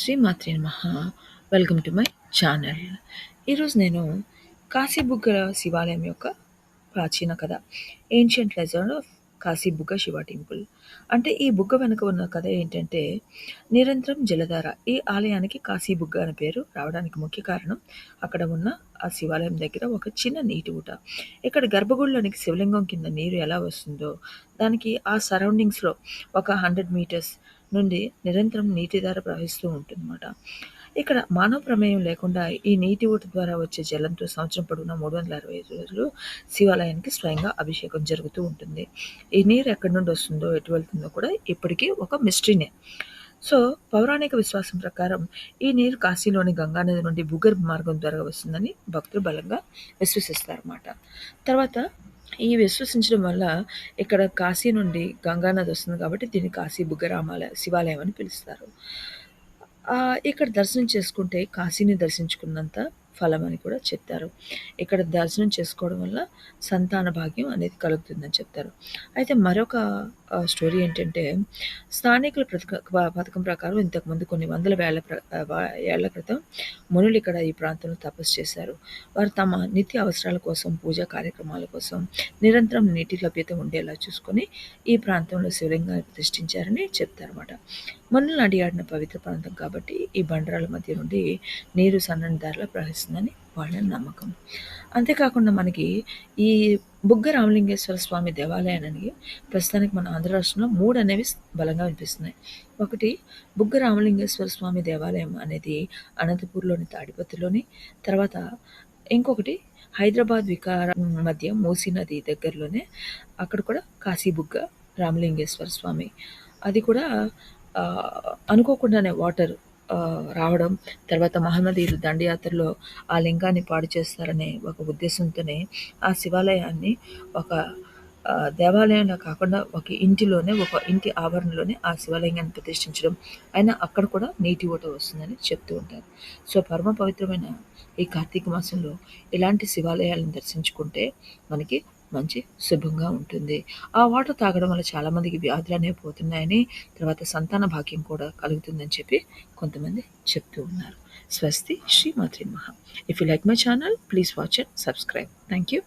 శ్రీమాత్రే నమః. Welcome to my channel ఈరోజు నేను కాశీబుగ్గ శివాలయం యొక్క ప్రాచీన కథ ancient legend of Kasibugga Shiva temple అంటే ఈ బుగ్గ వెనుక ఉన్న కథ ఏంటంటే నిరంతరం జలధార ఈ ఆలయానికి కాశీబుగ్గ అనే పేరు రావడానికి ముఖ్య కారణం అక్కడ ఉన్న ఆ శివాలయం దగ్గర ఒక చిన్న నీటి ఊట. ఇక్కడ గర్భగుడిలోనికి శివలింగం కింద నీరు ఎలా వస్తుందో దానికి ఆ సరౌండింగ్స్లో ఒక హండ్రెడ్ మీటర్స్ నుండి నిరంతరం నీటి ధార ప్రవహిస్తూ ఉంటుందన్నమాట. ఇక్కడ మానవ ప్రమేయం లేకుండా ఈ నీటి ఊట ద్వారా వచ్చే జలంతో సంవత్సరం పొడవునా మూడు వందల అరవై ఐదు రోజులు శివాలయానికి స్వయంగా అభిషేకం జరుగుతూ ఉంటుంది. ఈ నీరు ఎక్కడి నుండి వస్తుందో ఎటు వెళ్తుందో కూడా ఇప్పటికీ ఒక మిస్టరీనే సో పౌరాణిక విశ్వాసం ప్రకారం ఈ నీరు కాశీలోని గంగానది నుండి భూగర్భ మార్గం ద్వారా వస్తుందని భక్తులు బలంగా విశ్వసిస్తారన్నమాట. తర్వాత ఈ విశ్వసించడం వల్ల ఇక్కడ కాశీ నుండి గంగానది వస్తుంది కాబట్టి దీన్ని కాశీ బుగ్గరామాలయ శివాలయం అని పిలుస్తారు. ఇక్కడ దర్శనం చేసుకుంటే కాశీని దర్శించుకున్నంత ఫలం అని కూడా చెప్తారు. ఇక్కడ దర్శనం చేసుకోవడం వల్ల సంతాన భాగ్యం అనేది కలుగుతుందని చెప్తారు. అయితే మరొక స్టోరీ ఏంటంటే స్థానికుల ప్రతిక పథకం ప్రకారం ఇంతకుముందు కొన్ని వందల వేల ప్ర- ఏళ్ళ క్రితం మునులు ఇక్కడ ఈ ప్రాంతంలో తపస్సు చేశారు. వారు తమ నిత్య అవసరాల కోసం పూజా కార్యక్రమాల కోసం నిరంతరం నీటి లభ్యత ఉండేలా చూసుకొని ఈ ప్రాంతంలో శివలింగాన్ని ప్రతిష్ఠించారని చెప్తారన్నమాట. మనులు అడిగాడిన పవిత్ర ప్రాంతం కాబట్టి ఈ బండరాల మధ్య నుండి నీరు సన్నని దారిలో ప్రవహిస్తుందని వాళ్ళ నమ్మకం. అంతేకాకుండా మనకి ఈ బుగ్గ రామలింగేశ్వర స్వామి దేవాలయానికి ప్రస్తుతానికి మన ఆంధ్ర రాష్ట్రంలో మూడు అనేవి బలంగా వినిపిస్తున్నాయి. ఒకటి బుగ్గ రామలింగేశ్వర స్వామి దేవాలయం అనేది అనంతపూర్లోని తాడిపత్రిలోని తర్వాత ఇంకొకటి హైదరాబాద్ వికార మధ్య మూసీ నది దగ్గరలోనే అక్కడ కూడా కాశీబుగ్గ రామలింగేశ్వర స్వామి. అది కూడా అనుకోకుండానే వాటర్ రావడం తర్వాత మహమ్మదీయులు దండయాత్రలో ఆ లింగాన్ని పాడు చేస్తారనే ఒక ఉద్దేశంతోనే ఆ శివాలయాన్ని ఒక దేవాలయంలో కాకుండా ఒక ఇంటిలోనే ఒక ఇంటి ఆవరణలోనే ఆ శివలింగాన్ని ప్రతిష్ఠించడం. అయినా అక్కడ కూడా నీటి ఊట వస్తుందని చెప్తూ ఉంటారు. సో పరమ పవిత్రమైన ఈ కార్తీక మాసంలో ఇలాంటి శివాలయాలను దర్శించుకుంటే మనకి మంచి శుభంగా ఉంటుంది. ఆ వాటర్ తాగడం వల్ల చాలామందికి వ్యాధులు అనేవి పోతున్నాయని తర్వాత సంతాన భాగ్యం కూడా కలుగుతుందని చెప్పి కొంతమంది చెప్తూ ఉన్నారు. స్వస్తి శ్రీ మహా if you like my channel please watch and subscribe thank you